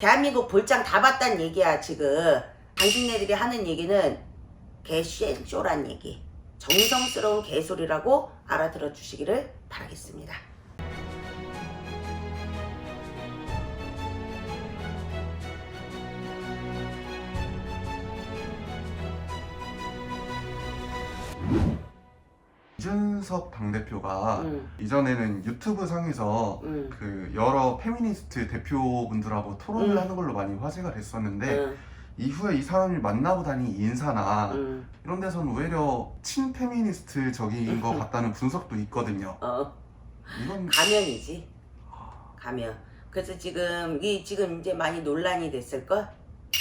대한민국 볼장 다 봤단 얘기야 지금. 당신네들이 하는 얘기는 개쇼란 얘기. 정성스러운 개소리라고 알아들어 주시기를 바라겠습니다 이준석 당대표가 음. 이전에는 유튜브 상에서 음. 그 여러 페미니스트 대표분들하고 토론을 음. 하는 걸로 많이 화제가 됐었는데 응, 이후에 이 사람이 만나보다니 인사나 응. 이런 데서는 오히려 친페미니스트적인 것 같다는 분석도 있거든요. 어. 이건 가면이지. 가면. 그래서 지금 이 지금 이제 많이 논란이 됐을 걸.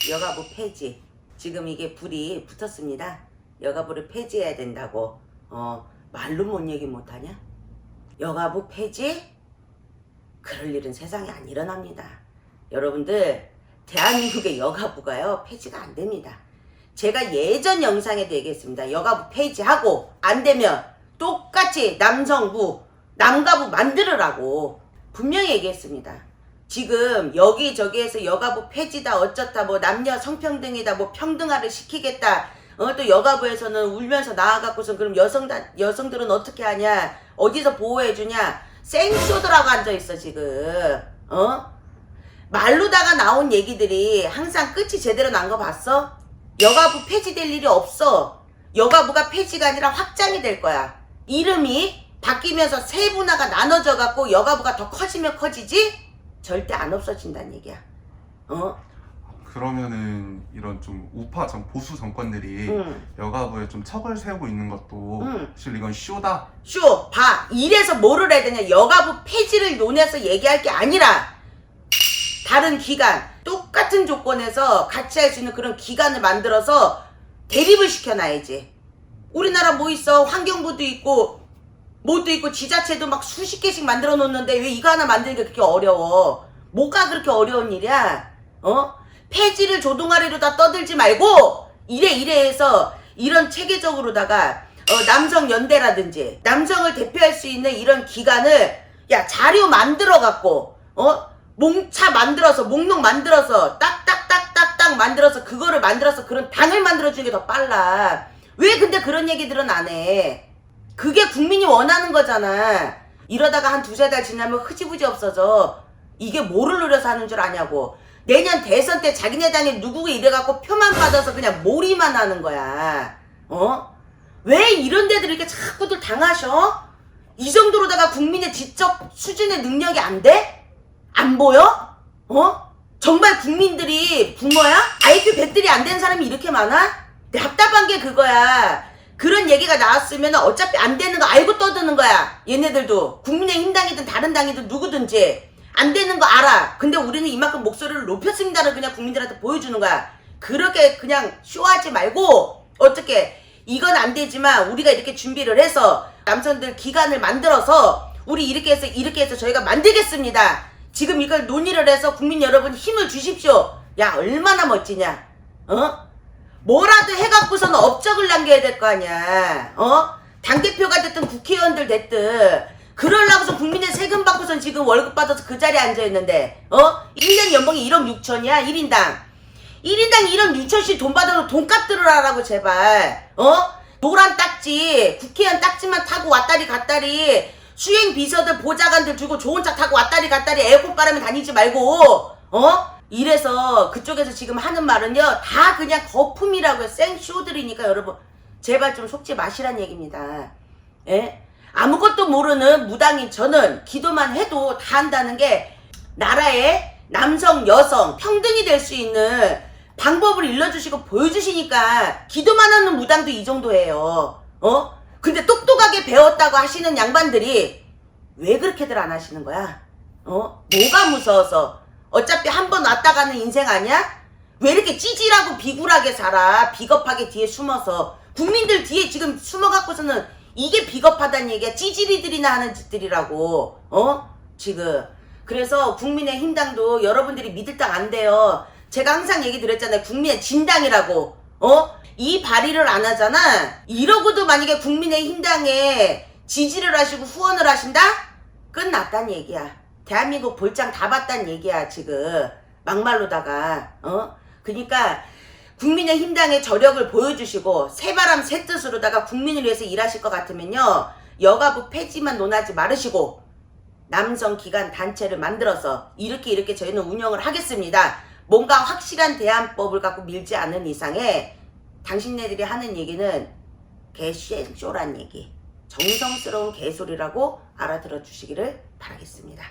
여가부 폐지. 지금 이게 불이 붙었습니다. 여가부를 폐지해야 된다고. 어 말로 뭔 얘기 못하냐? 여가부 폐지? 그럴 일은 세상에 안 일어납니다. 여러분들 대한민국의 여가부가요 폐지가 안 됩니다. 제가 예전 영상에도 얘기했습니다. 여가부 폐지하고 안 되면 똑같이 남성부 남가부 만들으라고 분명히 얘기했습니다. 지금 여기저기에서 여가부 폐지다 어쩌다 뭐 남녀 성평등이다 뭐 평등화를 시키겠다 어 또 여가부에서는 울면서 나와갖고서 그럼 여성 여성들은 어떻게 하냐? 어디서 보호해주냐? 생쇼들하고 앉아 있어 지금. 어? 말로다가 나온 얘기들이 항상 끝이 제대로 난 거 봤어? 여가부 폐지될 일이 없어. 여가부가 폐지가 아니라 확장이 될 거야. 이름이 바뀌면서 세 분화가 나눠져 갖고 여가부가 더 커지면 커지지? 절대 안 없어진다는 얘기야. 어? 그러면은 이런 좀 우파 정 보수 정권들이 응. 여가부에 좀 척을 세우고 있는 것도 응. 사실 이건 쇼다. 쇼, 봐. 이래서 뭐를 해야 되냐. 여가부 폐지를 논해서 얘기할 게 아니라 다른 기관, 똑같은 조건에서 같이 할 수 있는 그런 기관을 만들어서 대립을 시켜놔야지. 우리나라 뭐 있어? 환경부도 있고, 뭐도 있고, 지자체도 막 수십 개씩 만들어 놓는데 왜 이거 하나 만드는 게 그렇게 어려워? 뭐가 그렇게 어려운 일이야? 어? 폐지를 조동아리로 다 떠들지 말고, 이래 이래 해서 이런 체계적으로다가 어, 남성 연대라든지 남성을 대표할 수 있는 이런 기관을 야 자료 만들어 갖고 어? 몽차 만들어서 목록 만들어서 딱딱딱딱딱 만들어서 그거를 만들어서 그런 당을 만들어 주는 게 더 빨라. 왜 근데 그런 얘기들은 안 해? 그게 국민이 원하는 거잖아. 이러다가 한 두세 달 지나면 흐지부지 없어져. 이게 뭐를 노려서 하는 줄 아냐고 내년 대선 때 자기네 당에 누구가 이래갖고 표만 받아서 그냥 몰이만 하는 거야 어? 왜 이런 데들 이렇게 자꾸들 당하셔? 이 정도로다가 국민의 지적 수준의 능력이 안 돼? 안 보여? 어? 정말 국민들이 붕어야? IQ 100들이 안 되는 사람이 이렇게 많아? 답답한 게 그거야. 그런 얘기가 나왔으면 어차피 안 되는 거 알고 떠드는 거야. 얘네들도. 국민의힘 당이든 다른 당이든 누구든지. 안 되는 거 알아. 근데 우리는 이만큼 목소리를 높였습니다를 그냥 국민들한테 보여주는 거야. 그렇게 그냥 쇼하지 말고 어떻게 이건 안 되지만 우리가 이렇게 준비를 해서 남성들 기관을 만들어서 우리 이렇게 해서 이렇게 해서 저희가 만들겠습니다. 지금 이걸 논의를 해서 국민 여러분 힘을 주십시오. 야 얼마나 멋지냐. 어? 뭐라도 해갖고서는 업적을 남겨야 될 거 아니야. 어? 당대표가 됐든 국회의원들 됐든 그러려고서 국민의 세금 받고선 지금 월급 받아서 그 자리에 앉아있는데 어? 1년 연봉이 1억 6천이야 1인당 1인당 1억 6천씩 돈 받아서 돈값 들으라라고 제발 어? 노란 딱지 국회의원 딱지만 타고 왔다리 갔다리 수행 비서들 보좌관들 주고 좋은 차 타고 왔다리 갔다리 에어컨 바람에 다니지 말고 어? 이래서 그쪽에서 지금 하는 말은요 다 그냥 거품이라고요 생쇼들이니까 여러분 제발 좀 속지 마시란 얘기입니다 예? 아무것도 모르는 무당인 저는 기도만 해도 다 한다는 게 나라의 남성, 여성 평등이 될 수 있는 방법을 일러주시고 보여주시니까 기도만 하는 무당도 이 정도예요. 어? 근데 똑똑하게 배웠다고 하시는 양반들이 왜 그렇게들 안 하시는 거야? 어? 뭐가 무서워서? 어차피 한 번 왔다 가는 인생 아니야? 왜 이렇게 찌질하고 비굴하게 살아? 비겁하게 뒤에 숨어서. 국민들 뒤에 지금 숨어갖고서는 이게 비겁하다는 얘기야. 찌질이들이나 하는 짓들이라고. 어? 지금. 그래서 국민의 힘 당도 여러분들이 믿을 당 안 돼요. 제가 항상 얘기 드렸잖아요. 국민의 진당이라고. 어? 이 발의를 안 하잖아. 이러고도 만약에 국민의 힘 당에 지지를 하시고 후원을 하신다? 끝났단 얘기야. 대한민국 볼장 다 봤단 얘기야, 지금. 막말로다가 어 그러니까 국민의 힘당의 저력을 보여주시고 새바람 새뜻으로다가 국민을 위해서 일하실 것 같으면요 여가부 폐지만 논하지 말으시고 남성 기관 단체를 만들어서 이렇게 이렇게 저희는 운영을 하겠습니다. 뭔가 확실한 대안법을 갖고 밀지 않는 이상에 당신네들이 하는 얘기는 개쇼란 얘기 정성스러운 개소리라고 알아들어 주시기를 바라겠습니다.